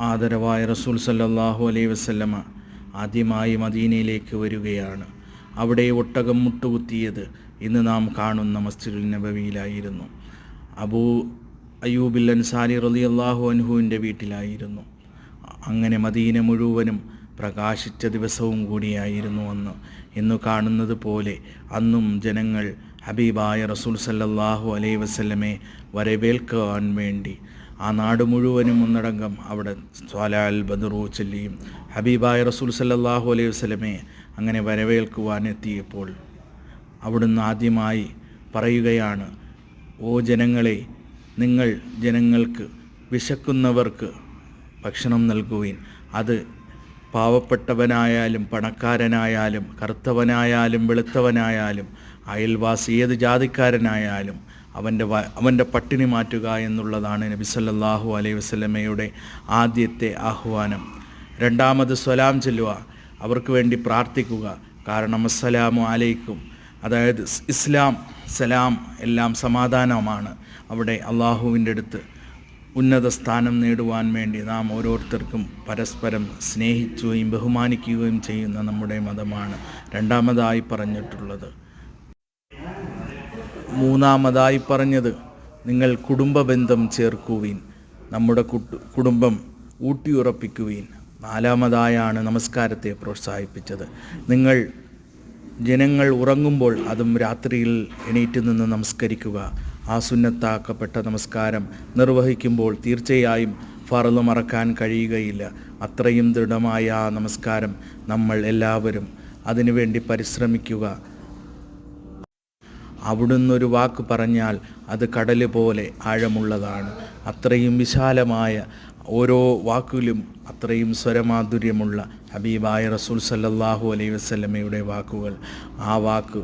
ആദരവായ റസൂൽ സല്ലാഹു അലൈ വസല്ലമ ആദ്യമായി മദീനയിലേക്ക് വരികയാണ്. അവിടെ ഒട്ടകം മുട്ടുകുത്തിയത് ഇന്ന് നാം കാണുന്ന മസ്ജിദുൽ നബവിയിലായിരുന്നു. അബൂ അയ്യൂബിൽ അൻസാരി അള്ളാഹു അൻഹുവിന്റെ വീട്ടിലായിരുന്നു. അങ്ങനെ മദീന മുഴുവനും പ്രകാശിച്ച ദിവസവും കൂടിയായിരുന്നു അന്ന്. ഇന്ന് കാണുന്നത് പോലെ അന്നും ജനങ്ങൾ ഹബീബായ റസൂൽ സല്ലാഹു അലൈ വസ്ലമെ വരവേൽക്കുവാൻ വേണ്ടി ആ നാട് മുഴുവനും ഒന്നടങ്കം അവിടെ സ്വാലാൽ ബദറു ചൊല്ലിയും ഹബീബായ റസൂൽ സല്ലാഹു അലൈഹി വസ്ലമെ അങ്ങനെ വരവേൽക്കുവാൻ എത്തിയപ്പോൾ അവിടുന്ന് ആദ്യമായി പറയുകയാണ് ഓ ജനങ്ങളെ നിങ്ങൾ ജനങ്ങൾക്ക് വിശക്കുന്നവർക്ക് ഭക്ഷണം നൽകുവിൻ. അത് പാവപ്പെട്ടവനായാലും പണക്കാരനായാലും കറുത്തവനായാലും വെളുത്തവനായാലും അയൽവാസി ഏത് ജാതിക്കാരനായാലും അവന്റെ അവന്റെ പട്ടിണി മാറ്റുക എന്നുള്ളതാണ് നബി സല്ലാഹു അലൈഹി വസ്ലമയുടെ ആദ്യത്തെ ആഹ്വാനം. രണ്ടാമത് സ്വലാം ചെല്ലുക അവർക്ക് വേണ്ടി പ്രാർത്ഥിക്കുക. കാരണം അസ്സലാമു അലൈക്കും. അതായത് ഇസ്ലാം സലാം എല്ലാം സമാധാനമാണ് അവിടെ അള്ളാഹുവിന്റെ അടുത്ത്. ഉന്നത സ്ഥാനം നേടുവാൻ വേണ്ടി നാം ഓരോരുത്തർക്കും പരസ്പരം സ്നേഹിക്കുകയും ബഹുമാനിക്കുകയും ചെയ്യുന്ന നമ്മുടെ മതമാണ് രണ്ടാമതായി പറഞ്ഞിട്ടുള്ളത്. മൂന്നാമതായി പറഞ്ഞത് നിങ്ങൾ കുടുംബ ബന്ധം ചേർക്കുവീൻ നമ്മുടെ കുടുംബം ഊട്ടിയുറപ്പിക്കുവീൻ. നാലാമതായാണ് നമസ്കാരത്തെ പ്രോത്സാഹിപ്പിച്ചത്. നിങ്ങൾ ജനങ്ങൾ ഉറങ്ങുമ്പോൾ അതും രാത്രിയിൽ എണീറ്റ് നിന്ന് നമസ്കരിക്കുക. ആ സുന്നത്താക്കപ്പെട്ട നമസ്കാരം നിർവഹിക്കുമ്പോൾ തീർച്ചയായും ഫറൽ മറക്കാൻ കഴിയുകയില്ല. അത്രയും ദൃഢമായ ആ നമസ്കാരം നമ്മൾ എല്ലാവരും അതിനുവേണ്ടി പരിശ്രമിക്കുക. അവിടുന്ന് ഒരു വാക്ക് പറഞ്ഞാൽ അത് കടൽ പോലെ ആഴമുള്ളതാണ്. അത്രയും വിശാലമായ ഓരോ വാക്കിലും അത്രയും സ്വരമാധുര്യമുള്ള ഹബീബായ റസൂൽ സല്ലാഹു അലൈ വസ്ലമയുടെ വാക്കുകൾ. ആ വാക്ക്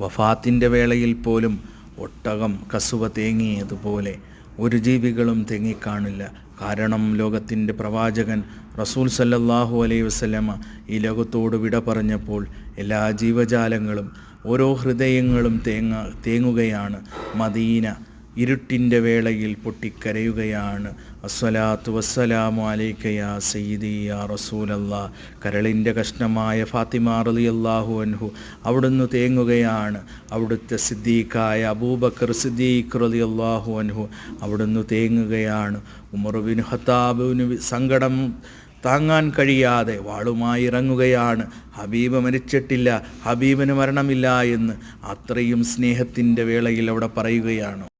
വഫാത്തിന്റെ വേളയിൽ പോലും ഒട്ടകം കസുവ തേങ്ങിയതുപോലെ ഒരു ജീവികളും തേങ്ങിക്കാണില്ല. കാരണം ലോകത്തിന്റെ പ്രവാചകൻ റസൂൽ സല്ലല്ലാഹു അലൈഹി വസ്ലമ ഈ ലോകത്തോട് വിട പറഞ്ഞപ്പോൾ എല്ലാ ജീവജാലങ്ങളും ഓരോ ഹൃദയങ്ങളും തേങ്ങ തേങ്ങുകയാണ്. മദീന ഇരുട്ടിന്റെ വേളയിൽ പൊട്ടിക്കരയുകയാണ്. അസ്വലാത്തു വസ്സലാമു അലൈക്കയാ സയ്യിദി യാ റസൂലല്ലാ. കരളിന്റെ കഷ്ണമായ ഫാത്തിമ അള്ളാഹു അൻഹു അവിടുന്ന് തേങ്ങുകയാണ്. അവിടുത്തെ സിദ്ദീഖായ അബൂബക്കർ സിദ്ദീഖ് അള്ളാഹു അൻഹു അവിടുന്ന് തേങ്ങുകയാണ്. ഉമറുബിൻ ഹത്താബിന് സങ്കടം താങ്ങാൻ കഴിയാതെ വാളുമായി ഇറങ്ങുകയാണ് ഹബീബ് മരിച്ചിട്ടില്ല. ഹബീബിന് മരണമില്ല എന്ന് അത്രയും സ്നേഹത്തിന്റെ വേളയിൽ അവിടെ പറയുകയാണ്.